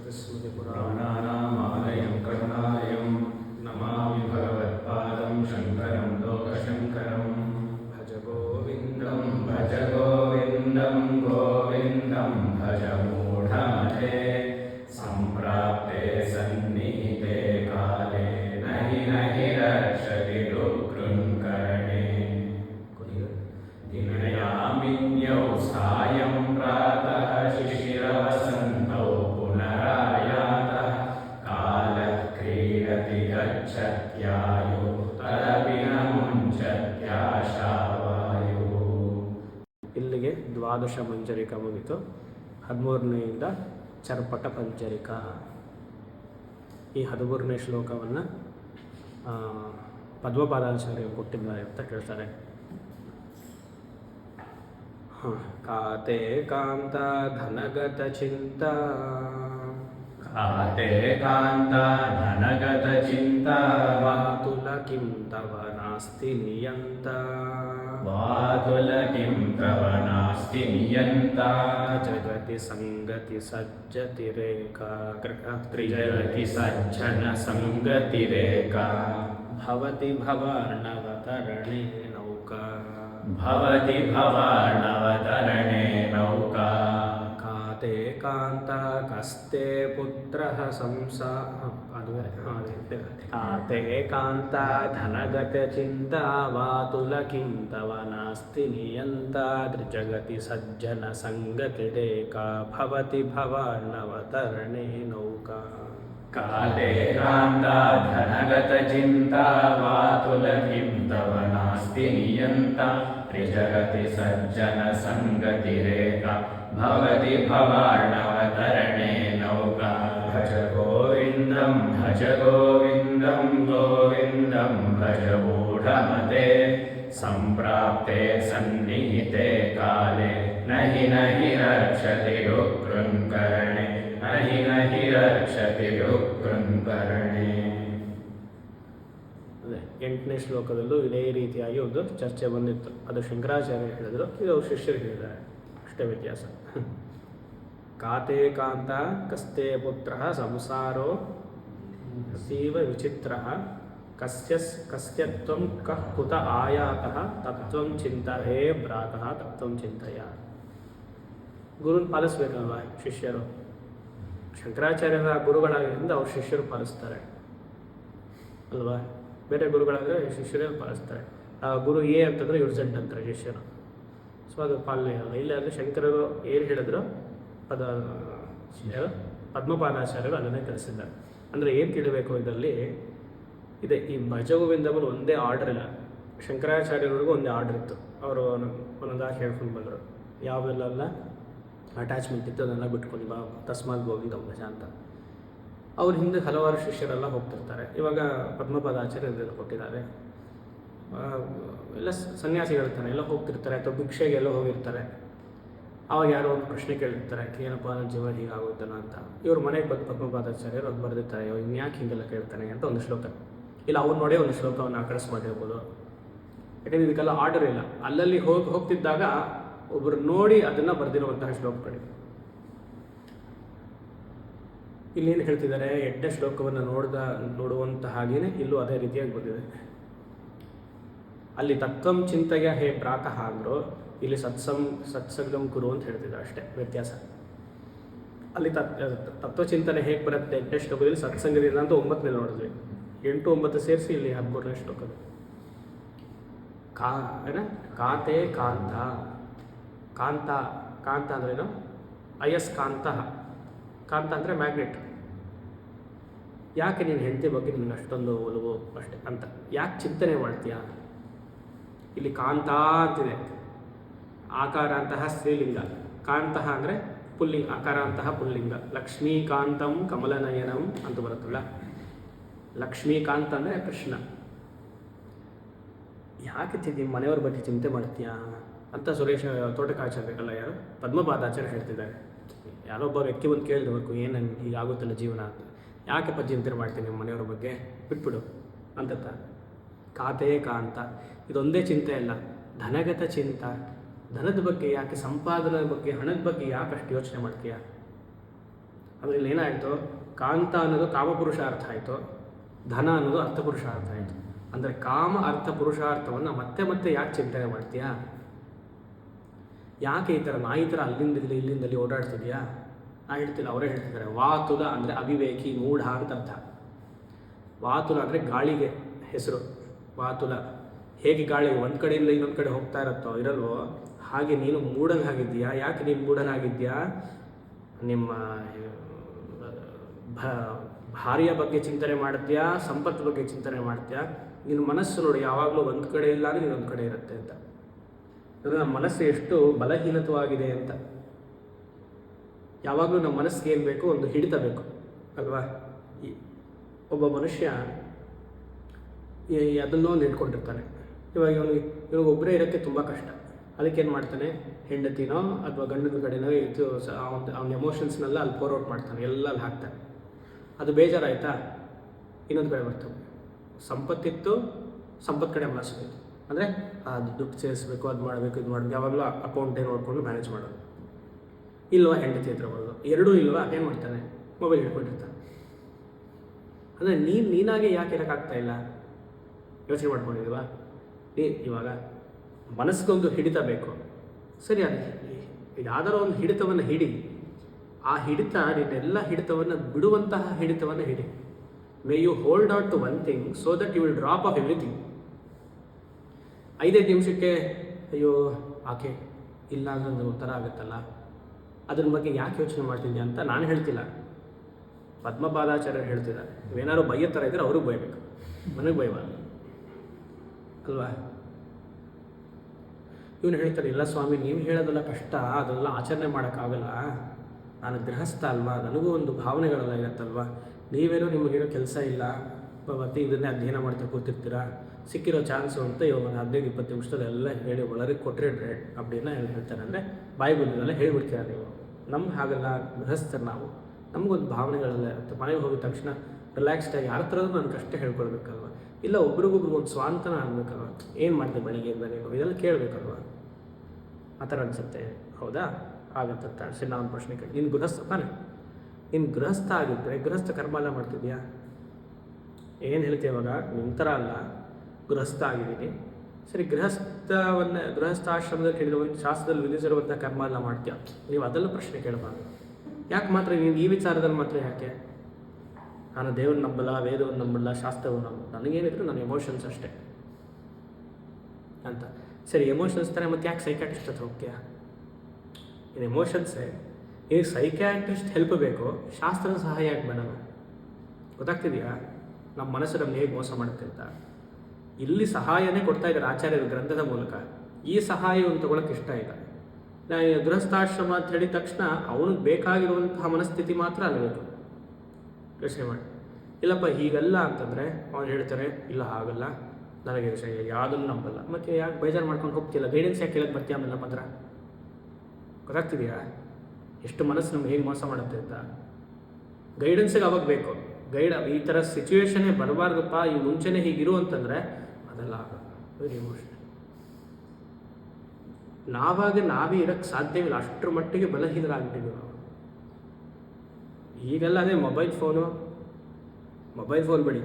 श्रुतिस्मृतिपुराणानामालयं ಇಲ್ಲಿಗೆ ದ್ವಾದಶ ಮಂಜರಿಕ ಮುಗಿತು. ಹದಿಮೂರನೆಯಿಂದ ಚರ್ಪಟ ಪಂಜರಿಕ ಈ ಹದಿಮೂರನೇ ಶ್ಲೋಕವನ್ನು ಪದ್ಮಪಾದಾಚಾರ್ಯರು ಕೊಟ್ಟಿದ್ದಾರೆ ಅಂತ ಹೇಳ್ತಾರೆ ಕಾತೆ ಕಾಂತ ಧನಗತ ಚಿಂತ. ಕಾತೆ ಕಾಂತ ಧನಗತ ಚಿಂತ. ಮಾತುಲ ಕಿಂ ತವ ನಾಸ್ತಿ ನಿಯಂತ. बातुल किं द्रव नास्ति नियन्ता जगति सङ्गति सज्जतिरेका त्रिजगति सज्जन सङ्गतिरेका भवति भवार्णवतरणे नौका। भवति भवार्णवतरणे नौका। ते कान्ताकस्ते पुत्रः संसा ते कान्ता धनगतचिन्ता वा तुलकिं तव नास्ति नियन्ता त्रिजगति सज्जनसङ्गतिडे का भवति भवार्णवतरणे नौका काले कान्ता धनगतचिन्ता वा तुलकिं तव नास्ति नियन्ता त्रिजगति सज्जनसङ्गतिरेका भवति भवार्णवतरणे नौका भज गोविन्दं भज गोविन्दं गोविन्दं भज मूढमते सम्प्राप्ते सन्निहिते काले नहि नहि रक्षति दुःकृङ्करणे नहि नहि रक्षति दुःकृङ्करणे ಅದೇ ಎಂಟನೇ ಶ್ಲೋಕದಲ್ಲೂ ಇದೇ ರೀತಿಯಾಗಿ ಒಂದು ಚರ್ಚೆ ಬಂದಿತ್ತು ಅದು ಶಂಕರಾಚಾರ್ಯ ಹೇಳಿದ್ರು ಇದು ಅವ್ರ ಶಿಷ್ಯರು ಹೇಳಿದ್ದಾರೆ ಅಷ್ಟೇ ವ್ಯತ್ಯಾಸ. ಕಾತೆ ಕಾಂತ ಕಸ್ತೆ ಪುತ್ರ ಸಂಸಾರೋ ಅತೀವ ವಿಚಿತ್ರ. ಕಸ್ಯ ಕಸ್ಯತ್ವಂ ಕಃ ಕುತ ಆಯಾತ ತತ್ವಂ ಚಿಂತ ಹೇ ಭ್ರಾತಃ ತತ್ವಂ ಚಿಂತಯ. ಗುರುನ್ ಪಾಲಿಸ್ಬೇಕಲ್ವ ಶಿಷ್ಯರು? ಶಂಕರಾಚಾರ್ಯರ ಗುರುಗಳಾಗಿದ್ದರಿಂದ ಅವ್ರ ಶಿಷ್ಯರು ಪಾಲಿಸ್ತಾರೆ. ಅಲ್ವಾ? ಬೇರೆ ಗುರುಗಳಾದರೆ ಶಿಷ್ಯರೇ ಪಾಲಿಸ್ತಾರೆ. ಗುರು ಎ ಅಂತಂದರೆ ಇವ್ರು ಅಂತಾರೆ ಶಿಷ್ಯರು. ಸೊ ಅದು ಪಾಲನೆ ಅಲ್ಲ. ಇಲ್ಲ ಅಂದರೆ ಶಂಕರರು ಏನು ಹೇಳಿದ್ರು? ಅದು ಯಾರು? ಪದ್ಮಪಾದಾಚಾರ್ಯರು ಅದನ್ನೇ ಕಲಿಸಿದ್ದಾರೆ ಅಂದರೆ ಏನು ತಿಳಿಬೇಕು ಇದರಲ್ಲಿ? ಇದೆ, ಈ ಭಜಗೋವಿಂದವರು ಒಂದೇ ಆರ್ಡರ್ ಇಲ್ಲ. ಶಂಕರಾಚಾರ್ಯರವರೆಗೂ ಒಂದೇ ಆರ್ಡರ್ ಇತ್ತು. ಅವರು ಒಂದೊಂದಾಗಿ ಹೇಳ್ಕೊಂಡು ಬಂದರು. ಯಾವೆಲ್ಲ ಅಟ್ಯಾಚ್ಮೆಂಟ್ ಇತ್ತು, ಅದನ್ನೆಲ್ಲ ಬಿಟ್ಕೊಂಡು ಬಾ, ತಸ್ಮಾತ್ ಗೋವಿಂದ ಭಜ ಅಂತ. ಅವ್ರ ಹಿಂದೆ ಹಲವಾರು ಶಿಷ್ಯರೆಲ್ಲ ಹೋಗ್ತಿರ್ತಾರೆ. ಇವಾಗ ಪದ್ಮಪದಾಚಾರ್ಯ ಕೊಟ್ಟಿದ್ದಾರೆ. ಎಲ್ಲ ಸನ್ಯಾಸಿಗಳಿರ್ತಾನೆ ಎಲ್ಲ ಹೋಗ್ತಿರ್ತಾರೆ, ಅಥವಾ ಭಿಕ್ಷೆಗೆ ಎಲ್ಲ ಹೋಗಿರ್ತಾರೆ. ಆವಾಗ ಯಾರೋ ಒಂದು ಪ್ರಶ್ನೆ ಕೇಳಿರ್ತಾರೆ ಏನಪ್ಪ ನನ್ನ ಜೀವ ಹೀಗಾಗುತ್ತಲ್ಲ ಅಂತ? ಇವ್ರ ಮನೆಗೆ ಬಂದು ಪದ್ಮಪಾದಾಚಾರ್ಯರು ಅದು ಬರೆದಿರ್ತಾರೆ ಇವಾಗ ಇನ್ಯಾಕೆ ಹಿಂಗೆಲ್ಲ ಕೇಳ್ತಾನೆ? ಅಂತ ಒಂದು ಶ್ಲೋಕ. ಇಲ್ಲ ಅವ್ರು ನೋಡೇ ಒಂದು ಶ್ಲೋಕವನ್ನು ಆಕಳಿಸ್ ಮಾಡಿರ್ಬೋದು ಯಾಕಂದ್ರೆ ಇದಕ್ಕೆಲ್ಲ ಆರ್ಡರ್ ಇಲ್ಲ. ಅಲ್ಲಲ್ಲಿ ಹೋಗಿ, ಹೋಗ್ತಿದ್ದಾಗ ಒಬ್ಬರು ನೋಡಿ ಅದನ್ನು ಬರೆದಿರುವಂತಹ ಶ್ಲೋಕಗಳು. ಇಲ್ಲೇನು ಹೇಳ್ತಿದ್ದಾರೆ? ಎಡ್ಡೆ ಶ್ಲೋಕವನ್ನು ನೋಡಿದ, ನೋಡುವಂತ ಹಾಗೇನೆ ಇಲ್ಲೂ ಅದೇ ರೀತಿಯಾಗಿ ಬಂದಿದೆ. ಅಲ್ಲಿ ತತ್ವಂ ಚಿಂತೆಗೆ ಹೇ ಪ್ರಾತಃ ಅಂದರು. ಇಲ್ಲಿ ಸತ್ಸಂ, ಸತ್ಸಂಗಂ ಕುರು ಅಂತ ಹೇಳ್ತಿದ್ರು ಅಷ್ಟೇ, ವ್ಯತ್ಯಾಸ. ಅಲ್ಲಿ ತತ್ ತತ್ವಚಿಂತನೆ ಹೇಗೆ ಬರುತ್ತೆ ಎಂಟನೇ ಶ್ಲೋಕದಲ್ಲಿ ಸತ್ಸಂಗದಿಂದ ಅಂತ ಒಂಬತ್ತನೇ ನೋಡಿದ್ವಿ. ಎಂಟು, ಒಂಬತ್ತು ಸೇರಿಸಿ ಇಲ್ಲಿ ಹದಿಮೂರನೇ ಶ್ಲೋಕದ ಕಾ ಏನ? ಕಾತೆ ಕಾಂತ. ಕಾಂತ ಕಾಂತ ಅಂದ್ರೇನು ಅಯಸ್ಕಾಂತ ಕಾಂತ. ಅಂದರೆ ಮ್ಯಾಗ್ನೆಟ್. ಯಾಕೆ ನೀನು ಹೆಂಡತಿ ಬಗ್ಗೆ ನಿನ್ನ ಅಷ್ಟೊಂದು ಒಲವು ಅಷ್ಟೇ ಅಂತ? ಯಾಕೆ ಚಿಂತನೆ ಮಾಡ್ತೀಯಾ? ಇಲ್ಲಿ ಕಾಂತ ಅಂತಿದೆ ಆಕಾರ ಅಂತಹ ಸ್ತ್ರೀಲಿಂಗ. ಕಾಂತಃ ಅಂದರೆ ಪುಲ್ಲಿಂಗ, ಆಕಾರ ಅಂತಹ ಪುಲ್ಲಿಂಗ. ಲಕ್ಷ್ಮೀಕಾಂತಂ ಕಮಲನಯನಂ ಅಂತ ಬರುತ್ತಲ್ಲ. ಲಕ್ಷ್ಮೀಕಾಂತ ಅಂದರೆ ಕೃಷ್ಣ. ಯಾಕೆ ತಿದ್ದಿ ಮನೆಯವ್ರ ಬಗ್ಗೆ ಚಿಂತೆ ಮಾಡ್ತೀಯಾ? ಅಂತ ಸುರೇಶ ತೋಟಕಾಚಾರ್ಯಲ್ಲ ಯಾರು? ಪದ್ಮಪಾದಾಚಾರ್ಯ ಹೇಳ್ತಿದ್ದಾರೆ. ಯಾರೋ ಒಬ್ಬ ವ್ಯಕ್ತಿ ಒಂದು ಕೇಳಿದವರೆಗೂ ಏನು ಈಗ ಹೀಗಾಗುತ್ತಲ್ಲ ಜೀವನ ಅಂತ. ಯಾಕೆಪ್ಪ ಚಿಂತೆ ಮಾಡ್ತೀನಿ ನಿಮ್ಮ ಮನೆಯವ್ರ ಬಗ್ಗೆ? ಬಿಟ್ಬಿಡು. ಅಂತತ್ತ ಖಾತೆ ಕಾಂತ ಇದೊಂದೇ ಚಿಂತೆ ಅಲ್ಲ, ಧನಗತ ಚಿಂತ. ಧನದ ಬಗ್ಗೆ ಯಾಕೆ ಸಂಪಾದನೆ ಬಗ್ಗೆ, ಹಣದ ಬಗ್ಗೆ ಯಾಕೆ ಅಷ್ಟು ಯೋಚನೆ ಮಾಡ್ತೀಯ? ಅದರಲ್ಲಿ ಏನಾಯಿತು? ಕಾಂತ ಅನ್ನೋದು ಕಾಮಪುರುಷಾರ್ಥ ಆಯಿತು. ಧನ ಅನ್ನೋದು ಅರ್ಥಪುರುಷಾರ್ಥ ಆಯಿತು. ಅಂದರೆ ಕಾಮ, ಅರ್ಥ, ಪುರುಷಾರ್ಥವನ್ನು ಮತ್ತೆ ಮತ್ತೆ ಯಾಕೆ ಚಿಂತನೆ ಮಾಡ್ತೀಯಾ? ಯಾಕೆ ಈ ಥರ ನಾಯಿ ಥರ ಅಲ್ಲಿಂದ ಇಲ್ಲಿ ಇಲ್ಲಿಂದ ಅಲ್ಲಿ ಓಡಾಡ್ತಿದ್ಯಾ? ನಾ ಹೇಳ್ತಿಲ್ಲ, ಅವರೇ ಹೇಳ್ತಿದ್ದಾರೆ. ವಾತುಲ ಅಂದರೆ ಅವಿವೇಕಿ, ಮೂಢ ಅಂತ ಅರ್ಥ. ವಾತುಲ ಅಂದರೆ ಗಾಳಿಗೆ ಹೆಸರು. ವಾತುಲ ಹೇಗೆ ಗಾಳಿ ಒಂದು ಕಡೆಯಿಂದ ಇನ್ನೊಂದು ಕಡೆ ಹೋಗ್ತಾ ಇರುತ್ತೋ ಇರಲ್ವೋ? ಹಾಗೆ ನೀನು ಮೂಢನಾಗಿದ್ದೀಯಾ? ಯಾಕೆ ನೀನು ಮೂಢನಾಗಿದ್ದೀಯಾ? ನಿಮ್ಮ ಭಾರ್ಯ ಬಗ್ಗೆ ಚಿಂತನೆ ಮಾಡ್ತೀಯಾ? ಸಂಪತ್ತು ಬಗ್ಗೆ ಚಿಂತನೆ ಮಾಡ್ತೀಯಾ? ನಿನ್ನ ಮನಸ್ಸು ನೋಡಿ, ಯಾವಾಗಲೂ ಒಂದು ಕಡೆ ಇಲ್ಲ ಅಂದರೆ ಇನ್ನೊಂದು ಕಡೆ ಇರುತ್ತೆ ಅಂತ. ಅಂದರೆ ನಮ್ಮ ಮನಸ್ಸು ಎಷ್ಟು ಬಲಹೀನತವಾಗಿದೆ ಅಂತ. ಯಾವಾಗಲೂ ನಮ್ಮ ಮನಸ್ಸಿಗೆ ಏನು ಬೇಕು? ಒಂದು ಹಿಡಿತ ಬೇಕು ಅಲ್ವಾ ಒಬ್ಬ ಮನುಷ್ಯ ಅದನ್ನೋ ನೆಡ್ಕೊಂಡಿರ್ತಾನೆ. ಇವಾಗ ಇವನು ಇವಾಗ ಒಬ್ಬರೇ ಇರೋಕ್ಕೆ ತುಂಬ ಕಷ್ಟ. ಅದಕ್ಕೇನು ಮಾಡ್ತಾನೆ? ಹೆಂಡತಿನೋ ಅಥವಾ ಗಂಡನ ಕಡೆನೋ ಇದು ಅವನ ಎಮೋಷನ್ಸ್ನೆಲ್ಲ ಅಲ್ಲಿ ಪೋರ್ ಔಟ್ ಮಾಡ್ತಾನೆ. ಎಲ್ಲ ಅಲ್ಲಿ ಹಾಕ್ತಾನೆ. ಅದು ಬೇಜಾರಾಯ್ತಾ? ಇನ್ನೊಂದು ಕಡೆ ಬರ್ತವೆ ಸಂಪತ್ತಿತ್ತು ಸಂಪತ್ತು ಕಡೆ ಮನಸ್ಸು ಬೇಕು ಅಂದರೆ ಅದು ದುಡ್ಡು ಸೇರಿಸ್ಬೇಕು, ಅದು ಮಾಡಬೇಕು, ಇದು ಮಾಡಬೇಕು. ಯಾವಾಗಲೂ ಅಕೌಂಟೇ ನೋಡಿಕೊಂಡು ಮ್ಯಾನೇಜ್ ಮಾಡೋದು. ಇಲ್ವಾ ಹೆಂಡತಿ ಹತ್ರ ಬರೋದು ಎರಡೂ ಇಲ್ವಾ? ಏನು ಮಾಡ್ತಾನೆ? ಮೊಬೈಲ್ ಹಿಡ್ಕೊಂಡಿರ್ತಾನೆ. ಅಂದರೆ ನೀನು, ನೀನಾಗೆ ಯಾಕೆ ಇರೋಕ್ಕಾಗ್ತಾ ಇಲ್ಲ? ಯೋಚನೆ ಮಾಡ್ಕೊಂಡಿದ್ವಾ ಏ, ಇವಾಗ ಮನಸ್ಸಿಗೊಂದು ಹಿಡಿತ ಬೇಕು ಸರಿ, ಅದು ಯಾವ್ದಾರೋ ಒಂದು ಹಿಡಿತವನ್ನು ಹಿಡಿ. ಆ ಹಿಡಿತ, ನಿನ್ನೆಲ್ಲ ಹಿಡಿತವನ್ನು ಬಿಡುವಂತಹ ಹಿಡಿತವನ್ನು ಹಿಡಿ. May you hold out to one thing so that you will drop off everything ಐದೈದು ನಿಮಿಷಕ್ಕೆ, ಅಯ್ಯೋ, ಆಕೆ ಇಲ್ಲ ಅಂದ್ರೆ ಉತ್ತರ ಆಗುತ್ತಲ್ಲ? ಅದ್ರ ಬಗ್ಗೆ ಯಾಕೆ ಯೋಚನೆ ಮಾಡ್ತಿದ್ಯಾ ಅಂತ ನಾನು ಹೇಳ್ತಿಲ್ಲ. ಪದ್ಮಪಾದಾಚಾರ್ಯರು ಹೇಳ್ತಿದ್ದಾರೆ. ಏನಾದ್ರು ಬೈಯೋ ಥರ ಇದ್ದರೆ ಅವ್ರಿಗೆ ಬೈಬೇಕು. ನನಗೆ ಬೈಬಾರ್ದು ಅಲ್ವಾ ಇವನು ಹೇಳ್ತಾರೆ ಇಲ್ಲ ಸ್ವಾಮಿ ನೀವು ಹೇಳೋದೆಲ್ಲ ಕಷ್ಟ ಅದೆಲ್ಲ ಆಚರಣೆ ಮಾಡೋಕ್ಕಾಗಲ್ಲ ನಾನು ಗೃಹಸ್ಥ ಅಲ್ವಾ ನನಗೂ ಒಂದು ಭಾವನೆಗಳೆಲ್ಲ ಇರುತ್ತಲ್ವಾ ನೀವೇನೋ ನಿಮಗೇನೋ ಕೆಲಸ ಇಲ್ಲ ಪ- ಮತ್ತೆ ಇದನ್ನೇ ಅಧ್ಯಯನ ಮಾಡ್ತಾ ಕೂತಿರ್ತೀರಾ ಸಿಕ್ಕಿರೋ ಚಾನ್ಸು ಅಂತ ಇವಾಗ ಒಂದು ಹದಿನೈದು ಇಪ್ಪತ್ತು ನಿಮಿಷದಲ್ಲಿ ಎಲ್ಲ ಹೇಳಿ ಒಳಗೆ ಕೊಟ್ಟರೆ அப்படின்னா ಏನು ಹೇಳ್ತಾರೆ ಅಂದರೆ ಬಾಯಿ ಬಂದಿದ್ದೆಲ್ಲ ಹೇಳ್ಬಿಡ್ತೀರ ನೀವು ನಮ್ಗೆ ಹಾಗಲ್ಲ ಗೃಹಸ್ಥರು ನಾವು ನಮಗೊಂದು ಭಾವನೆಗಳೆಲ್ಲ ಇರುತ್ತೆ ಮನೆಗೆ ಹೋಗಿದ ತಕ್ಷಣ ರಿಲ್ಯಾಕ್ಸ್ಡ್ ಆಗಿ ಯಾರ ಥರದ್ದು ನಾನು ಕಷ್ಟ ಹೇಳ್ಕೊಳ್ಬೇಕಲ್ವ ಇಲ್ಲ ಒಬ್ರಿಗೊಬ್ರು ಒಂದು ಸ್ವಾಂತನ ಆಗಬೇಕಲ್ವ? ಏನು ಮಾಡಿದೆ ಬೆಳಿಗ್ಗೆಯಿಂದ ನೀನು? ಇದೆಲ್ಲ ಕೇಳಬೇಕಲ್ವ? ಆ ಥರ ಅನಿಸುತ್ತೆ. ಹೌದಾ? ಆಗತ್ತಂತ ಸರಿ, ನಾನು ಪ್ರಶ್ನೆ ಕೇಳಿ ನೀನು ಗೃಹಸ್ಥ ತಾನೆ ನೀನು ಗೃಹಸ್ಥ ಆಗಿದ್ದರೆ ಗೃಹಸ್ಥ ಕರ್ಮ ಎಲ್ಲ ಮಾಡ್ತಿದ್ಯಾ? ಏನು ಹೇಳ್ತೀವಿ ಇವಾಗ? ನಿಮ್ಮ ಥರ ಅಲ್ಲ. ಗೃಹಸ್ಥ ಆಗಿದ್ದೀನಿ. ಸರಿ, ಗೃಹಸ್ಥವನ್ನು, ಗೃಹಸ್ಥಾಶ್ರಮದಲ್ಲಿ ಒಂದು ಶಾಸ್ತ್ರದಲ್ಲಿ ವಿಧಿಸಿರುವಂಥ ಕರ್ಮ ಎಲ್ಲ ಮಾಡ್ತೀಯ? ನೀವು ಅದೆಲ್ಲ ಪ್ರಶ್ನೆ ಕೇಳಬಾರ್ದು. ಯಾಕೆ ಮಾತ್ರ? ನೀನು ಈ ವಿಚಾರದಲ್ಲಿ ಮಾತ್ರ ಯಾಕೆ? ನಾನು ದೇವ್ರನ್ನ ನಂಬಲ್ಲ, ವೇದವನ್ನು ನಂಬಲ್ಲ, ಶಾಸ್ತ್ರವನ್ನು ನಂಬಲ್ಲ. ನನಗೇನಿದ್ರು ನನ್ನ ಎಮೋಷನ್ಸ್ ಅಷ್ಟೇ. ಅಂತ. ಸರಿ ಎಮೋಷನ್ಸ್ ತಾನೇ ಮತ್ತೆ ಯಾಕೆ ಸೈಕ್ಯಾಟ್ರಿಸ್ಟ್ ಹತ್ರ ಹೋಗ್ತೀಯಾ? ಇನ್ನು ಎಮೋಷನ್ಸೇ ಈಗ ಸೈಕ್ಯಾಟ್ರಿಸ್ಟ್ ಹೆಲ್ಪ್ ಬೇಕು ಶಾಸ್ತ್ರದ ಸಹಾಯ ಯಾಕೆ ಬೇಡಲ್ಲ ಗೊತ್ತಾಗ್ತಿದೆಯಾ? ನಮ್ಮ ಮನಸ್ಸು ನಮ್ಮ ಹೇಗೆ ಮೋಸ ಮಾಡುತ್ತೆ ಅಂತ. ಇಲ್ಲಿ ಸಹಾಯನೇ ಕೊಡ್ತಾ ಇದ್ದಾರೆ ಆಚಾರ್ಯರು ಗ್ರಂಥದ ಮೂಲಕ. ಈ ಸಹಾಯವನ್ನು ತಗೊಳಕ್ಕೆ ಇಷ್ಟ ಇಲ್ಲ. ನಾನು ಗೃಹಸ್ಥಾಶ್ರಮ ಅಂತ ಹೇಳಿದ ತಕ್ಷಣ ಅವನಿಗೆ ಬೇಕಾಗಿರುವಂತಹ ಮನಸ್ಥಿತಿ ಮಾತ್ರ ಅಲ್ಲಬೇಕು ಯೋಚನೆ ಮಾಡಿ. ಇಲ್ಲಪ್ಪ, ಹೀಗಲ್ಲ ಅಂತಂದರೆ ಅವ್ರು ಹೇಳ್ತಾರೆ, ಇಲ್ಲ, ಹಾಗಲ್ಲ. ನನಗೆ ಯಾವುದನ್ನು ನಂಬಲ್ಲ. ಮತ್ತು ಯಾಕೆ ಬೇಜಾರು ಮಾಡ್ಕೊಂಡು ಹೋಗ್ತಿಲ್ಲ ಗೈಡೆನ್ಸ್ ಯಾಕೆ ಕೇಳಕ್ಕೆ ಬರ್ತೀಯ ಆಮೇಲೆ ಮಾತ್ರ ಗೊತ್ತಾಗ್ತಿದೆಯಾ? ಎಷ್ಟು ಮನಸ್ಸು ನಮ್ಗೆ ಹೇಗೆ ಮೋಸ ಮಾಡುತ್ತೆ ಅಂತ. ಗೈಡೆನ್ಸಿಗೆ ಅವಾಗ ಬೇಕು. ಗೈಡ್ ಈ ಥರ ಸಿಚುವೇಶನ್ನೇ ಬರಬಾರ್ದಪ್ಪ, ಈ ಮುಂಚೆನೇ ಹೀಗಿರು ಅಂತಂದರೆ ಅದೆಲ್ಲ ಆಗಲ್ಲ. ವೆರಿ ಇಮೋಷನಲ್ ನಾವಾಗ ನಾವೇ ಇರೋಕ್ಕೆ ಸಾಧ್ಯವಿಲ್ಲ. ಅಷ್ಟರ ಮಟ್ಟಿಗೆ ಬಲಹೀನರಾಗ್ಬಿಟ್ಟಿದ್ದೀವಿ ನಾವು. ಈಗೆಲ್ಲ ಅದೇ ಮೊಬೈಲ್ ಫೋನು ಮೊಬೈಲ್ ಫೋನ್ ಬಿಡಿ.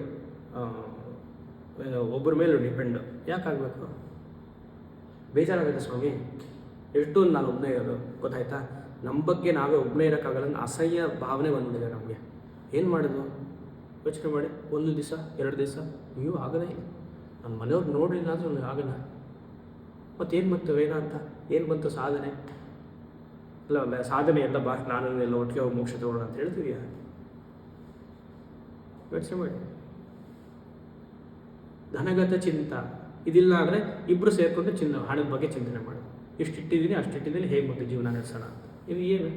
ಒಬ್ಬರ ಮೇಲೂ ಡಿಪೆಂಡು ಯಾಕಾಗಬೇಕು? ಬೇಜಾರಾಗುತ್ತೆ ಸ್ವಾಮಿ. ಎಷ್ಟು ನಾನು ಒಬ್ಬನೇ ಇರೋದು, ಗೊತ್ತಾಯ್ತಾ? ನಮ್ಮ ಬಗ್ಗೆ ನಾವೇ ಒಬ್ಬನೇ ಇರೋಕ್ಕಾಗಲ್ಲ ಅಸಹ್ಯ ಭಾವನೆ ಬಂದ್ಬಿಟ್ಟಿದೆ ನಮಗೆ. ಏನು ಮಾಡೋದು? ಯೋಚನೆ ಮಾಡಿ. ಒಂದು ದಿವಸ, ಎರಡು ದಿವಸ ನೀವು ಆಗದೇ ಇಲ್ಲ. ನಮ್ಮ ಮನೆಯವ್ರು ನೋಡಲಿಲ್ಲ ಅಂದ್ರೆ ಆಗಲ್ಲ. ಮತ್ತೇನು ಬಂತು ವೇದಾಂತ ಏನು ಬಂತು ಸಾಧನೆ? ಅಲ್ಲ ಸಾಧನೆ ಎಲ್ಲ ಬಾ ನಾನು ಎಲ್ಲ ಒಟ್ಟಿಗೆ ಹೋಗಿ ಮೋಕ್ಷ ತಗೊಳ್ಳೋಣ ಅಂತ ಹೇಳ್ತೀವಿ ಯೋಚನೆ ಮಾಡಿ. ಧನಗತ ಚಿಂತ. ಇದಿಲ್ಲ ಅಂದರೆ ಇಬ್ಬರು ಸೇರಿಕೊಂಡು ಚಿನ್ನ, ಹಣದ ಬಗ್ಗೆ ಚಿಂತನೆ ಮಾಡು. ಇಷ್ಟು ಇಟ್ಟಿದ್ದೀನಿ ಅಷ್ಟಿಟ್ಟಿದ್ದೀನಿ ಹೇಗೆ ಮತ್ತೆ ಜೀವನ ನಡೆಸೋಣ? ಇದು ಏನು?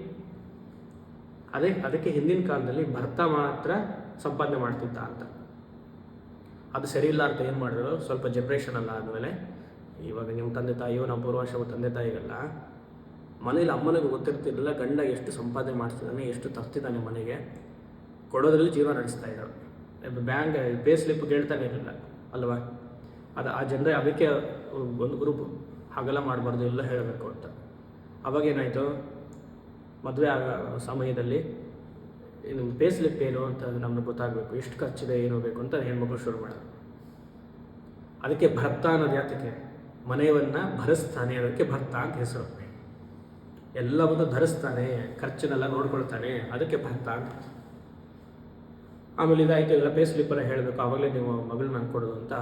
ಅದೇ, ಅದಕ್ಕೆ ಹಿಂದಿನ ಕಾಲದಲ್ಲಿ ಭರ್ತ ಮಾತ್ರ ಸಂಪಾದನೆ ಮಾಡ್ತಿದ್ದ ಅಂತ. ಅದು ಸರಿ ಇಲ್ಲ ಅಂತ ಏನು ಮಾಡಿದ್ರು? ಸ್ವಲ್ಪ ಜನ್ರೇಷನ್ ಅಲ್ಲ ಆದಮೇಲೆ ಇವಾಗ ನಿಮ್ಮ ತಂದೆ ತಾಯಿಯೋ ನಮ್ಮ ಪೂರ್ವಾಶ್ರಮ ತಂದೆ ತಾಯಿಗೆಲ್ಲ ಮನೇಲಿ ಅಮ್ಮನಿಗೆ ಗೊತ್ತಿರ್ತಿರಲಿಲ್ಲ ಗಂಡ ಎಷ್ಟು ಸಂಪಾದನೆ ಮಾಡ್ತಿದ್ದಾನೆ, ಎಷ್ಟು ತರ್ತಿದ್ದಾನೆ ಮನೆಗೆ. ಕೊಡೋದ್ರಲ್ಲಿ ಜೀವನ ನಡೆಸ್ತಾ ಇದ್ದಾರೆ ಬ್ಯಾಂಕ್ ಪೇ ಸ್ಲಿಪ್ ಕೇಳ್ತಾನೆ ಇರಲಿಲ್ಲ, ಅಲ್ವಾ? ಅದು ಆ ಜನರೇ ಅದಕ್ಕೆ ಒಂದು ಗ್ರೂಪ್ ಹಗಲ ಮಾಡಬಾರ್ದು ಎಲ್ಲ ಹೇಳಬೇಕು ಅಂತ. ಅವಾಗ ಏನಾಯಿತು? ಮದುವೆ ಆಗ ಸಮಯದಲ್ಲಿ ಇದು ಪೇ ಸ್ಲಿಪ್ ಏನು ಅಂತ ನಮ್ಗೆ ಗೊತ್ತಾಗಬೇಕು, ಎಷ್ಟು ಖರ್ಚಿದೆ, ಏನು ಬೇಕು ಅಂತ ಹೆಣ್ಮಕ್ಳು ಶುರು ಮಾಡೋದು. ಅದಕ್ಕೆ ಭರ್ತ ಅನ್ನೋದು ಯಾತಕ್ಕೆ? ಮನೆಯವನ್ನು ಭರಿಸ್ತಾನೆ, ಅದಕ್ಕೆ ಭರ್ತ ಅಂತ ಹೆಸರು. ಎಲ್ಲವನ್ನು ಧರಿಸ್ತಾನೆ ಖರ್ಚನ್ನೆಲ್ಲ ನೋಡ್ಕೊಳ್ತಾನೆ, ಅದಕ್ಕೆ ಭಕ್ತ ಅಂತ. ಆಮೇಲೆ ಇದಾಯಿತು ಎಲ್ಲ ಪೇ ಸ್ಲಿಪ್ಪರ ಹೇಳಬೇಕು, ಆವಾಗಲೇ ನೀವು ಮಗಳನ್ನ ನಾನು ಕೊಡೋದು ಅಂತ